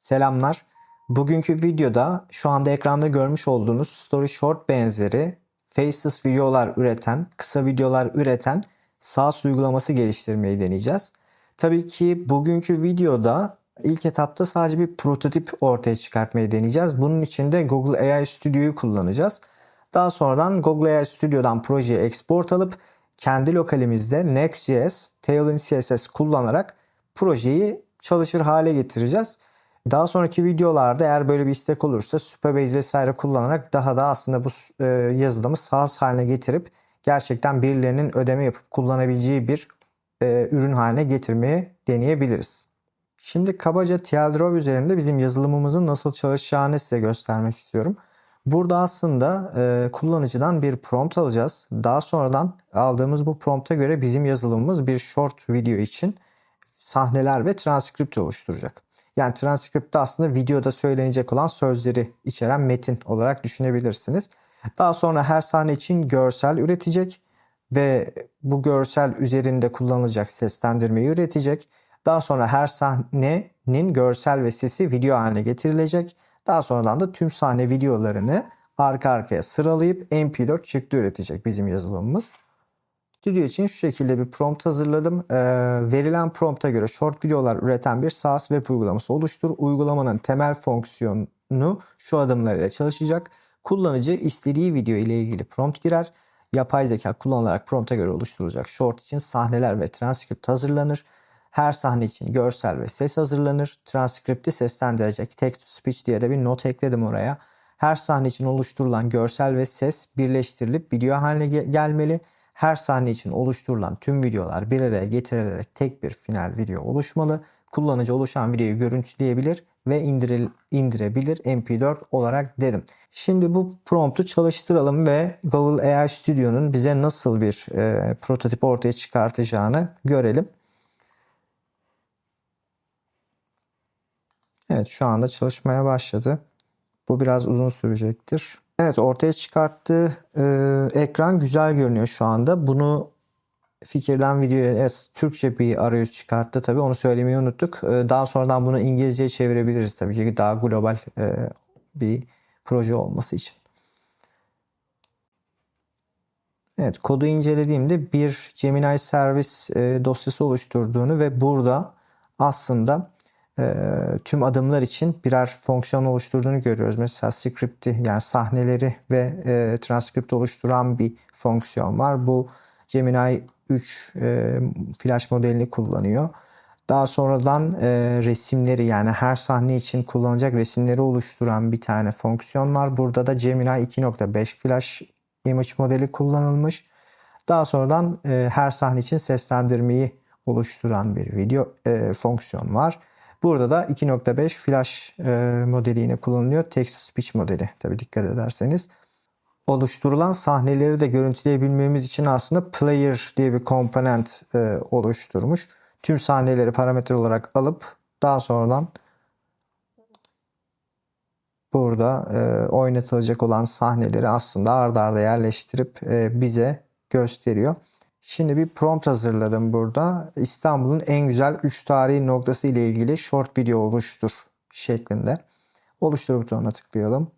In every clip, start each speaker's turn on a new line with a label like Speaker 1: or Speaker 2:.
Speaker 1: Selamlar. Bugünkü videoda şu anda ekranda görmüş olduğunuz Story Short benzeri Faceless videolar üreten, kısa videolar üreten SaaS uygulaması geliştirmeyi deneyeceğiz. Tabii ki bugünkü videoda ilk etapta sadece bir prototip ortaya çıkartmayı deneyeceğiz. Bunun için de Google AI Studio'yu kullanacağız. Daha sonradan Google AI Studio'dan projeyi export alıp kendi lokalimizde Next.js, Tailwind CSS kullanarak projeyi çalışır hale getireceğiz. Daha sonraki videolarda eğer böyle bir istek olursa Superbase vesaire kullanarak daha da aslında bu e, yazılımı SaaS haline getirip gerçekten birilerinin ödeme yapıp kullanabileceği bir e, ürün haline getirmeye deneyebiliriz. Şimdi kabaca TLDROV üzerinde bizim yazılımımızın nasıl çalışacağını size göstermek istiyorum. Burada aslında e, kullanıcıdan bir prompt alacağız. Daha sonradan aldığımız bu prompta göre bizim yazılımımız bir short video için sahneler ve transkript oluşturacak. Yani transkripte aslında videoda söylenecek olan sözleri içeren metin olarak düşünebilirsiniz. Daha sonra her sahne için görsel üretecek ve bu görsel üzerinde kullanılacak seslendirmeyi üretecek. Daha sonra her sahnenin görsel ve sesi video haline getirilecek. Daha sonradan da tüm sahne videolarını arka arkaya sıralayıp MP4 çıktı üretecek bizim yazılımımız. Stüdyo için şu şekilde bir prompt hazırladım. Ee, verilen prompta göre short videolar üreten bir SaaS web uygulaması oluştur. Uygulamanın temel fonksiyonu şu adımlar ile çalışacak. Kullanıcı istediği video ile ilgili prompt girer. Yapay zeka kullanılarak prompta göre oluşturulacak short için sahneler ve transkript hazırlanır. Her sahne için görsel ve ses hazırlanır. Transkripti seslendirecek text to speech diye de bir not ekledim oraya. Her sahne için oluşturulan görsel ve ses birleştirilip video haline gelmeli. Her sahne için oluşturulan tüm videolar bir araya getirilerek tek bir final video oluşmalı. Kullanıcı oluşan videoyu görüntüleyebilir ve indire, indirebilir MP4 olarak dedim. Şimdi bu promptu çalıştıralım ve Google AI Studio'nun bize nasıl bir e, prototip ortaya çıkartacağını görelim. Evet şu anda çalışmaya başladı. Bu biraz uzun sürecektir. Evet ortaya çıkarttığı e, ekran güzel görünüyor şu anda. Bunu fikirden videoya evet, Türkçe bir arayüz çıkarttı tabii onu söylemeyi unuttuk. E, daha sonradan bunu İngilizceye çevirebiliriz tabii ki daha global e, bir proje olması için. Evet kodu incelediğimde bir Gemini servis e, dosyası oluşturduğunu ve burada aslında tüm adımlar için birer fonksiyon oluşturduğunu görüyoruz. Mesela script'i yani sahneleri ve e, transkript oluşturan bir fonksiyon var. Bu Gemini 3 e, flash modelini kullanıyor. Daha sonradan e, resimleri yani her sahne için kullanılacak resimleri oluşturan bir tane fonksiyon var. Burada da Gemini 2.5 flash image modeli kullanılmış. Daha sonradan e, her sahne için seslendirmeyi oluşturan bir video e, fonksiyon var. Burada da 2.5 flash e, modeli yine kullanılıyor. Text to speech modeli tabi dikkat ederseniz. Oluşturulan sahneleri de görüntüleyebilmemiz için aslında player diye bir komponent e, oluşturmuş. Tüm sahneleri parametre olarak alıp daha sonradan burada e, oynatılacak olan sahneleri aslında ardarda arda yerleştirip e, bize gösteriyor. Şimdi bir prompt hazırladım burada. İstanbul'un en güzel 3 tarihi noktası ile ilgili short video oluştur şeklinde. Oluştur butonuna tıklayalım.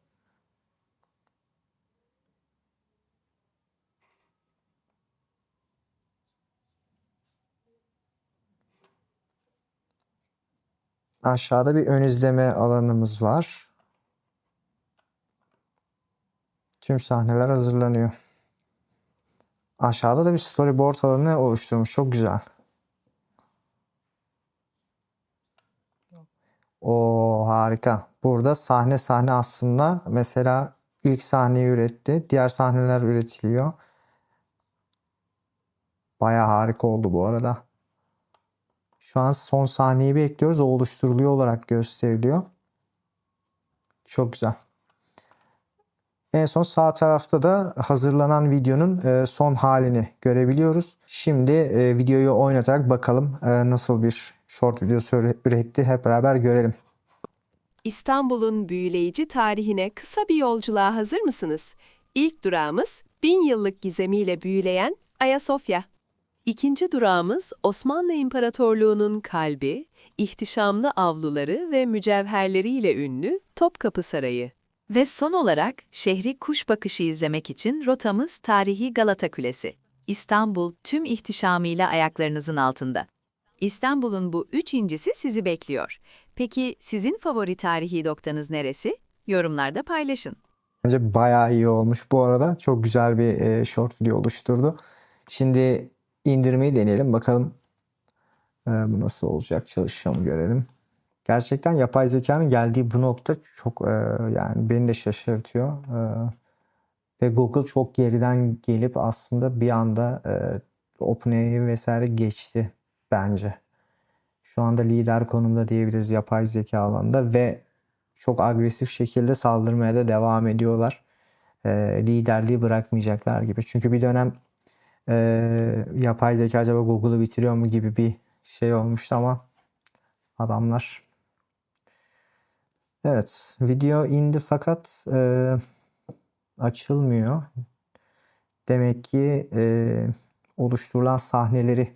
Speaker 1: Aşağıda bir ön izleme alanımız var. Tüm sahneler hazırlanıyor. Aşağıda da bir storyboard alanı oluşturmuş. Çok güzel. O harika. Burada sahne sahne aslında mesela ilk sahneyi üretti. Diğer sahneler üretiliyor. Baya harika oldu bu arada. Şu an son sahneyi bekliyoruz. O oluşturuluyor olarak gösteriliyor. Çok güzel. En son sağ tarafta da hazırlanan videonun e, son halini görebiliyoruz. Şimdi e, videoyu oynatarak bakalım e, nasıl bir short videosu üretti hep beraber görelim.
Speaker 2: İstanbul'un büyüleyici tarihine kısa bir yolculuğa hazır mısınız? İlk durağımız bin yıllık gizemiyle büyüleyen Ayasofya. İkinci durağımız Osmanlı İmparatorluğu'nun kalbi, ihtişamlı avluları ve mücevherleriyle ünlü Topkapı Sarayı.
Speaker 3: Ve son olarak şehri kuş bakışı izlemek için rotamız tarihi Galata Kulesi. İstanbul tüm ihtişamıyla ayaklarınızın altında. İstanbul'un bu üç incisi sizi bekliyor. Peki sizin favori tarihi noktanız neresi? Yorumlarda paylaşın.
Speaker 1: Bence bayağı iyi olmuş bu arada. Çok güzel bir e, short video oluşturdu. Şimdi indirmeyi deneyelim. Bakalım e, bu nasıl olacak. Çalışacağım görelim. Gerçekten yapay zekanın geldiği bu nokta çok e, yani beni de şaşırtıyor. E, ve Google çok geriden gelip aslında bir anda e, OpenAI vesaire geçti bence. Şu anda lider konumda diyebiliriz yapay zeka alanında ve çok agresif şekilde saldırmaya da devam ediyorlar. E, liderliği bırakmayacaklar gibi. Çünkü bir dönem e, yapay zeka acaba Google'ı bitiriyor mu gibi bir şey olmuştu ama adamlar Evet, video indi fakat e, açılmıyor. Demek ki e, oluşturulan sahneleri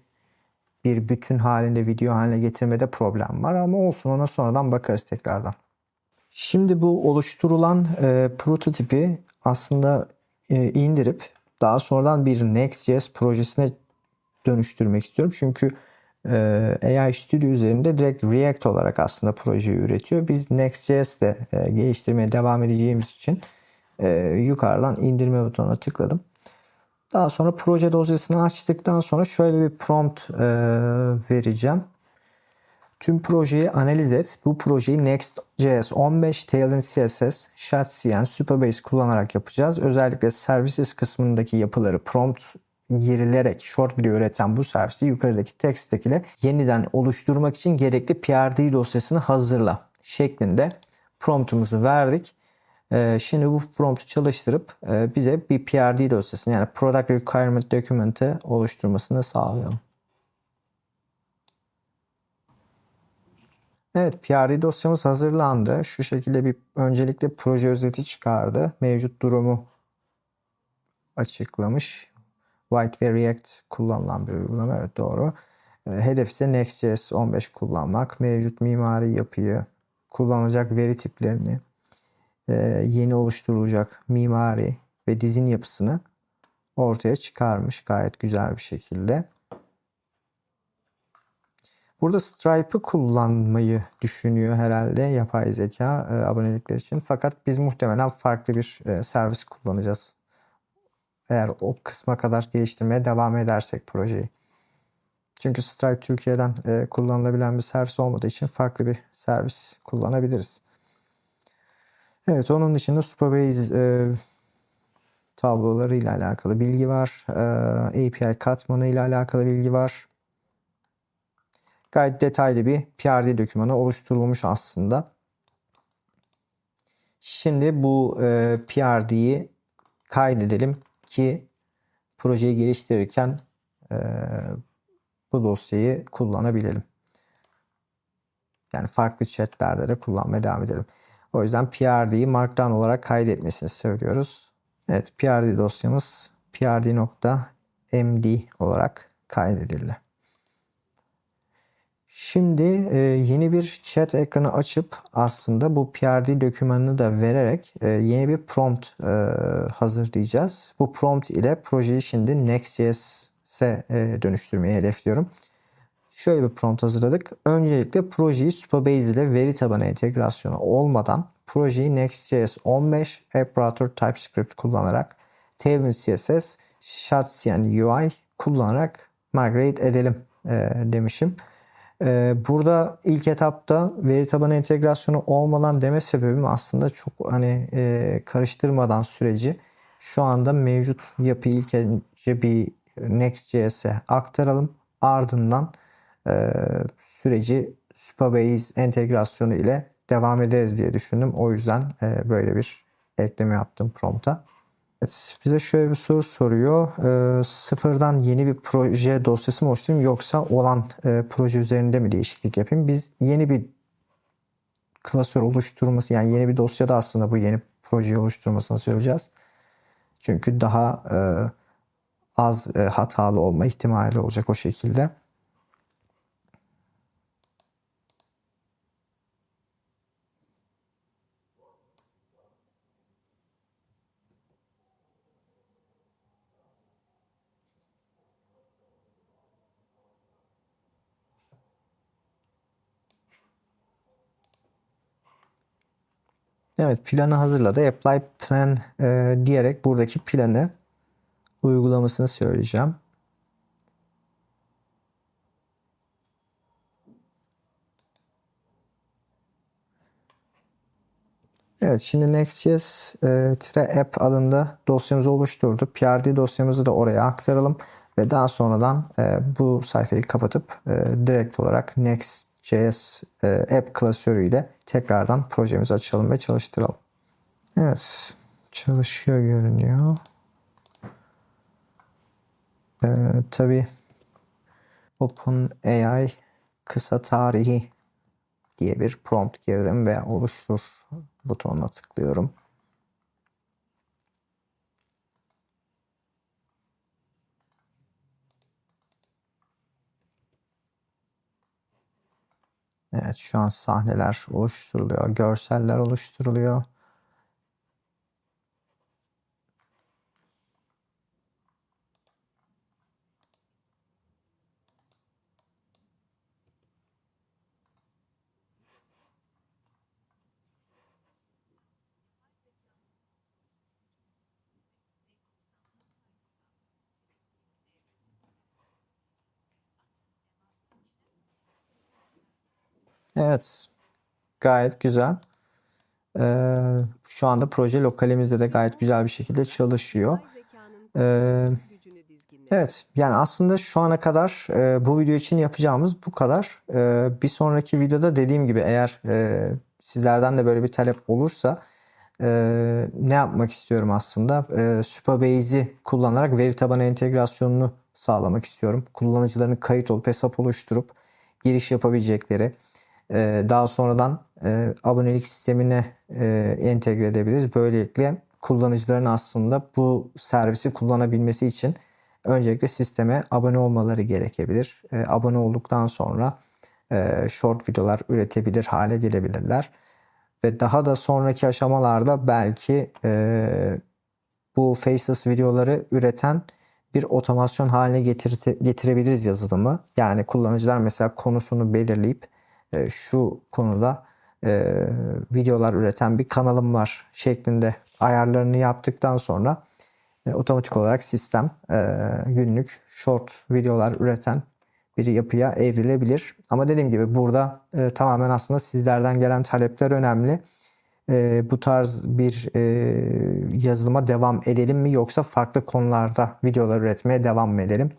Speaker 1: bir bütün halinde video haline getirmede problem var ama olsun ona sonradan bakarız tekrardan. Şimdi bu oluşturulan e, prototipi aslında e, indirip daha sonradan bir Next.js projesine dönüştürmek istiyorum. Çünkü AI Studio üzerinde direkt React olarak aslında projeyi üretiyor. Biz Next.js'de e, geliştirmeye devam edeceğimiz için e, yukarıdan indirme butonuna tıkladım. Daha sonra proje dosyasını açtıktan sonra şöyle bir prompt e, vereceğim. Tüm projeyi analiz et. Bu projeyi Next.js 15, Tailwind CSS, Shadcn, Supabase kullanarak yapacağız. Özellikle services kısmındaki yapıları prompt girilerek short video üreten bu servisi yukarıdaki text ile yeniden oluşturmak için gerekli PRD dosyasını hazırla şeklinde promptumuzu verdik. Ee, şimdi bu promptu çalıştırıp e, bize bir PRD dosyasını yani Product Requirement Document'ı oluşturmasını sağlayalım. Evet, PRD dosyamız hazırlandı. Şu şekilde bir öncelikle proje özeti çıkardı. Mevcut durumu açıklamış. White ve React kullanılan bir uygulama. Evet doğru. E, Hedef ise Next.js 15 kullanmak. Mevcut mimari yapıyı, kullanılacak veri tiplerini, e, yeni oluşturulacak mimari ve dizin yapısını ortaya çıkarmış gayet güzel bir şekilde. Burada Stripe'ı kullanmayı düşünüyor herhalde yapay zeka e, abonelikler için. Fakat biz muhtemelen farklı bir e, servis kullanacağız. Eğer o kısma kadar geliştirmeye devam edersek projeyi. Çünkü Stripe Türkiye'den e, kullanılabilen bir servis olmadığı için farklı bir servis kullanabiliriz. Evet onun dışında Supabase e, tabloları ile alakalı bilgi var. E, API katmanı ile alakalı bilgi var. Gayet detaylı bir PRD dokümanı oluşturulmuş aslında. Şimdi bu e, PRD'yi kaydedelim ki projeyi geliştirirken e, bu dosyayı kullanabilelim. Yani farklı chatlerde de kullanmaya devam edelim. O yüzden PRD'yi Markdown olarak kaydetmesini söylüyoruz. Evet PRD dosyamız prd.md olarak kaydedildi. Şimdi e, yeni bir chat ekranı açıp aslında bu PRD dokümanını da vererek e, yeni bir prompt e, hazırlayacağız. Bu prompt ile projeyi şimdi Next.js'e e, dönüştürmeyi hedefliyorum. Şöyle bir prompt hazırladık. Öncelikle projeyi Supabase ile veri tabanı entegrasyonu olmadan projeyi Next.js 15 Apparator TypeScript kullanarak Tailwind CSS, Shadcn UI kullanarak migrate edelim e, demişim. Ee, burada ilk etapta veri tabanı entegrasyonu olmadan deme sebebim aslında çok hani e, karıştırmadan süreci şu anda mevcut yapıyı ilk önce bir Next.js'e aktaralım. Ardından e, süreci Supabase entegrasyonu ile devam ederiz diye düşündüm. O yüzden e, böyle bir ekleme yaptım prompt'a. Evet, bize şöyle bir soru soruyor. Ee, sıfırdan yeni bir proje dosyası mı oluşturayım yoksa olan e, proje üzerinde mi değişiklik yapayım? Biz yeni bir klasör oluşturması yani yeni bir dosyada aslında bu yeni projeyi oluşturmasını söyleyeceğiz. Çünkü daha e, az e, hatalı olma ihtimali olacak o şekilde. Evet planı hazırladı. Apply plan e, diyerek buradaki planı uygulamasını söyleyeceğim. Evet şimdi Next.js e, adında dosyamızı oluşturdu. PRD dosyamızı da oraya aktaralım ve daha sonradan e, bu sayfayı kapatıp e, direkt olarak Next.js e, app klasörüyle tekrardan projemizi açalım ve çalıştıralım. Evet çalışıyor görünüyor. E, tabii OpenAI kısa tarihi diye bir prompt girdim ve oluştur butonuna tıklıyorum. Evet şu an sahneler oluşturuluyor, görseller oluşturuluyor. Evet, gayet güzel. Ee, şu anda proje lokalimizde de gayet güzel bir şekilde çalışıyor. Ee. Evet, yani aslında şu ana kadar e, bu video için yapacağımız bu kadar. E, bir sonraki videoda dediğim gibi eğer e, sizlerden de böyle bir talep olursa e, ne yapmak istiyorum aslında? E, Superbase'i kullanarak veri tabanı entegrasyonunu sağlamak istiyorum. Kullanıcıların kayıt olup hesap oluşturup giriş yapabilecekleri, daha sonradan e, abonelik sistemine e, entegre edebiliriz. Böylelikle kullanıcıların aslında bu servisi kullanabilmesi için öncelikle sisteme abone olmaları gerekebilir. E, abone olduktan sonra short videolar üretebilir hale gelebilirler. Ve daha da sonraki aşamalarda belki bu faceless videoları üreten bir otomasyon haline getirebiliriz yazılımı. Yani kullanıcılar mesela konusunu belirleyip e, şu konuda e, videolar üreten bir kanalım var şeklinde ayarlarını yaptıktan sonra e, otomatik olarak sistem günlük short videolar üreten bir yapıya evrilebilir. Ama dediğim gibi burada tamamen aslında sizlerden gelen talepler önemli. E, bu tarz bir e, yazılıma devam edelim mi yoksa farklı konularda videolar üretmeye devam mı edelim?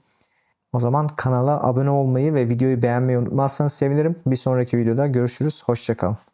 Speaker 1: O zaman kanala abone olmayı ve videoyu beğenmeyi unutmazsanız sevinirim. Bir sonraki videoda görüşürüz. Hoşçakalın.